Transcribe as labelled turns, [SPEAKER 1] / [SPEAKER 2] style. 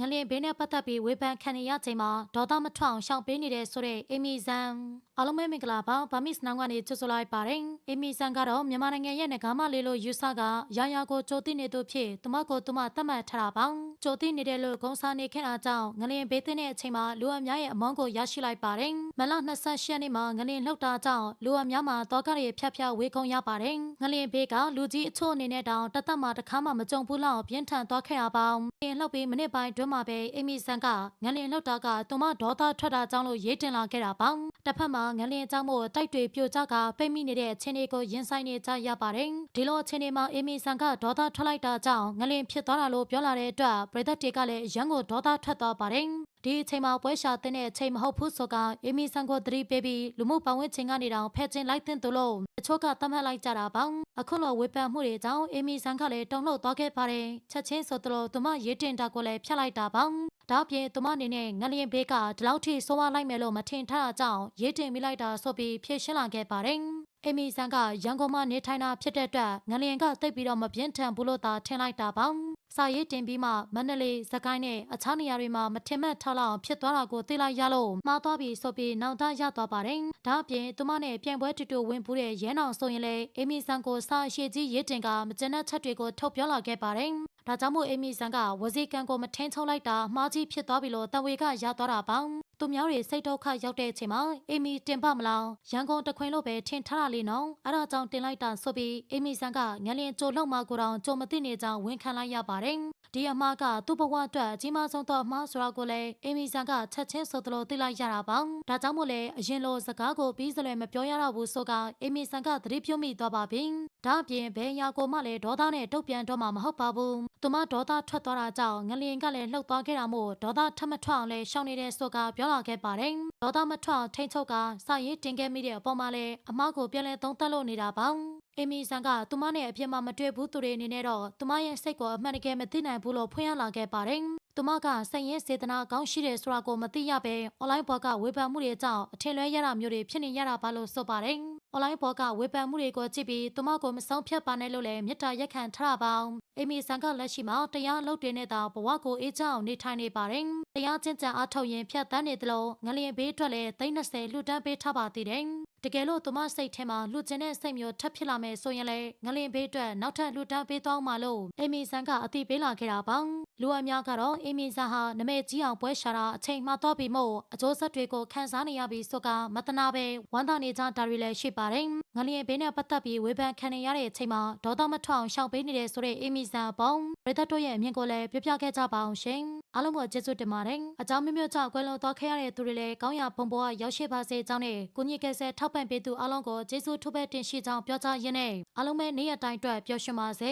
[SPEAKER 1] ငလင်ဘေးနဲ့ပတ်သက်ပြီးဝေဖန်ခံနေရချိန်မှာဒေါသမထွအောင်ရှောင်ပေးနေတဲ့ဆိုတဲ့အီမီဇန်အားလုံးပဲမင်္ဂလာပါဗာမစ်နောင်ကနေကြိုဆိုလိုက်ပါတယ်အီမီဇန်ကတော့မြန်မာနိုင်ငံရဲ့ငကားမလေးလို့ယူဆကရာယာကိုကြိုသိနေသူဖြစ်သူမကိုသူမသတ်မှတ်ထားတာပါ ကြိုသိနေတယ်လို့ဂုံစားနေခဲ့တာကြောင့်ငလင်ဘေးသင်းတဲ့အချိန်မှာလူအများရဲ့အမုန်းကိုရရှိလိုက်ပါတယ်မလ28ရက်နေ့မှာငလင်လှုပ်တာကြောင့်လူအများမှာတောကတွေဖြတ်ဖြတ်ဝေခုံရပါတယ်ငလင်ဘေးကလူကြီးအချို့အနေနဲ့တောင်တသက်မှာတစ်ခါမှမကြုံဘူးလောက်ပြင်းထန်သွားခဲ့ရပါငလင်လှုပ်ပြီးမိနစ်ပိုင်းတွင်းမှာပဲအီမီဇန်ကငလင်လှုပ်တာကသူမဒေါသထွက်တာကြောင့်လို့ရေးတင်လာခဲ့တာပါတစ်ဖက်မှာငလင်ကြောင့်မို့တိုက်တွေပြိုကျကပိတ်မိနေတဲ့အခြေအနေကိုရင်ဆိုင်နေကြရပါတယ်ဒီလိုအခြေအနေမှာအီမီဇန်ကဒေါသထွက်လိုက်တာကြောင့်ငလင်ဖြစ်သွားတာလို့ပြောလာတဲ့အတွက်ပြည်သက်တွေကလည်းရန်ကိုဒေါသထွက်သွားပါတယ်ဒီအချိန်မှာပွဲရှာတဲ့အချိန်မဟုတ်ဘူးဆိုကအီမီဆန်ကိုသတိပေးပြီးလူမှုပတ်ဝန်းကျင်ကနေတောင်ဖဲ့ချင်းလိုက်တဲ့သူလို့တချို့ကသတ်မှတ်လိုက်ကြတာပေါ့အခုလိုဝေဖန်မှုတွေကြောင့်အီမီဆန်ကလည်းတုံ့လောက်သွားခဲ့ပါတယ်ချက်ချင်းဆိုသလိုသူမရေးတင်တာကိုလည်းဖျက်လိုက်တာပေါ့ဒါအပြင်သူမအနေနဲ့ငလျင်ဘေးကဒီလောက်ထိဆိုးဝါးလိုက်မယ်လို့မထင်ထားတာကြောင့်ရေးတင်မိလိုက်တာဆိုပြီးဖြေရှင်းလာခဲ့ပါတယ်အမီဆန်ကရန်ကုန်မှာနေထိုင်တာဖြစ်တဲ့အတွက်ငလျင်ကတိတ်ပြီးတော့မပြင်းထန်ဘူးလို့သာထင်လိုက်တာပေါ့ စာရေးတင်ပြီးမှမန္တလေးစကိုင်းနဲ့အခြားနေရာတွေမှာမထင်မှတ်ထားလောက်ဖြစ်သွားတာကိုသိလိုက်ရလို့မှားသွားပြီဆိုပြီးနောက်သားရသွားပါတယ်ဒါအပြင်သူမနဲ့ပြိုင်ပွဲတူတူဝင်ပူးတဲ့ရဲနောင်ဆိုရင်လေအမီဆန်ကိုစာရှိကြီးရေးတင်ကမကျန်တဲ့ချက်တွေကိုထုတ်ပြောလာခဲ့ပါတယ်ဒါကြောင့်မို့အမီဆန်ကဝစီကန်ကိုမထင်းချုံလိုက်တာမှားကြီးဖြစ်သွားပြီလို့တဝေကရသွားတာပေါ့ သူများတွေစိတ်ဒုက္ခရောက်တဲ့အချိန်မှာအေမီတင်ပမလားရန်ကုန်တခွင်လို့ပဲထင်ထားတာလေးနော်အဲ့ဒါကြောင့်တင်လိုက်တာဆိုပြီးအေမီဆန်ကငလင်ကြိုလောက်မှကိုတော့ကြုံမသိနေကြောင်းဝန်ခံလိုက်ရပါတယ်ဒီအမားကသူ့ဘဝအတွက်အကြီးမားဆုံးသောအမှားဆိုတာကိုလည်းအေမီဆန်ကချက်ချင်းဆိုသလိုသိလိုက်ရတာပေါ့ဒါကြောင့်မို့လဲအရင်လိုစကားကိုပြီးစလွယ်မပြောရတော့ဘူးဆိုကအေမီဆန်ကသတိပြုမိသွားပါပြီ ဒါအပြင်ဘယ်ရာကိုမှလည်းဒေါသနဲ့တုတ်ပြန်တော့မှမဟုတ်ပါဘူးသူမဒေါသထွက်သွားတာကြောင့်ငလင်ကလည်းလှုပ်သွားခဲ့တာမို့ဒေါသထမထွက်အောင်လဲရှောင်နေတဲ့ဆိုကပြောလာခဲ့ပါတယ်ဒေါသမထွက်အောင်ထိန်ချုပ်ကစာရေးတင်ခဲ့မိတဲ့အပေါ်မှာလည်းအမားကိုပြန်လဲသုံးသပ်လို့နေတာပေါ့အီမီဆန်ကသူမနဲ့အဖြစ်မှမတွေ့ဘူးသူတွေအနေနဲ့တော့သူမရဲ့စိတ်ကိုအမှန်တကယ်မသိနိုင်ဘူးလို့ဖွင့်ရလာခဲ့ပါတယ်။သူမကစိတ်ရင်းစေတနာကောင်းရှိတယ်ဆိုတာကိုမသိရဘဲအွန်လိုင်းဘောကဝေဖန်မှုတွေကြောင့်အထင်လွဲရတာမျိုးတွေဖြစ်နေရတာပါလို့ဆိုပါတယ်။ အွန်လိုင်းဘောကဝေဖန်မှုတွေကိုကြည့်ပြီးသူမကိုမဆုံးဖြတ်ပါနဲ့လို့လည်းမေတ္တာရက်ခံထားတာပါ။အီမီဆန်ကလက်ရှိမှာတရားလုပ်တင်နေတာဘဝကိုအေးချမ်းအောင်နေထိုင်နေပါတယ်။တရားချင်းချန်အားထုတ်ရင်ဖြတ်တန်းနေသလိုငလျင်ဘေးအတွက်လည်း30လှူဒန်းပေးထားပါသေးတယ်။တကယ်လို့သူမစိတ်ထဲမှာလှူကျင်တဲ့စိတ်မျိုးထပ်ဖြစ်လာမယ်ဆိုရင်လည်းငလင်ဘေးအတွက်နောက်ထပ်လှူဒန်းပေးသွားမှလို့အီမီဆန်ကအတိပေးလာခဲ့တာပါလူအများကတော့အီမီဆန်ဟာနမဲကြီးအောင်ပွဲရှာတာအချိန်မှတော့ပြီးမို့အကျိုးဆက်တွေကိုခန်းစားနေရပြီးဆိုကမတနာပဲဝမ်းသာနေကြတာတွေလည်းရှိပါတယ်ငလျင်ဘေးနဲ့ပတ်သက်ပြီးဝေဖန်ခံနေရတဲ့အချိန်မှာဒေါသမထောင်ရှောင်ပေးနေတဲ့ဆိုတဲ့အီမီဆန်အပေါင်းပရိသတ်တို့ရဲ့အမြင်ကိုလည်းပြပြခဲ့ကြပါအောင်ရှင်အားလုံးကိုကျေးဇူးတင်ပါတယ်အကြောင်းမျိုးမျိုးကြောင့်ကွယ်လွန်သွားခဲ့ရတဲ့သူတွေလည်းကောင်းရာဘုံဘဝရောက်ရှိပါစေကြောင်းနဲ့ကိုကြီးကဲဆဲထောက်ပံ့ပေးသူအားလုံးကိုကျေးဇူးထူးပဲတင်ရှိကြောင်းပြောကြားရင်းနဲ့အားလုံးပဲနေ့ရက်တိုင်းအတွက်ပျော်ရွှင်ပါစေ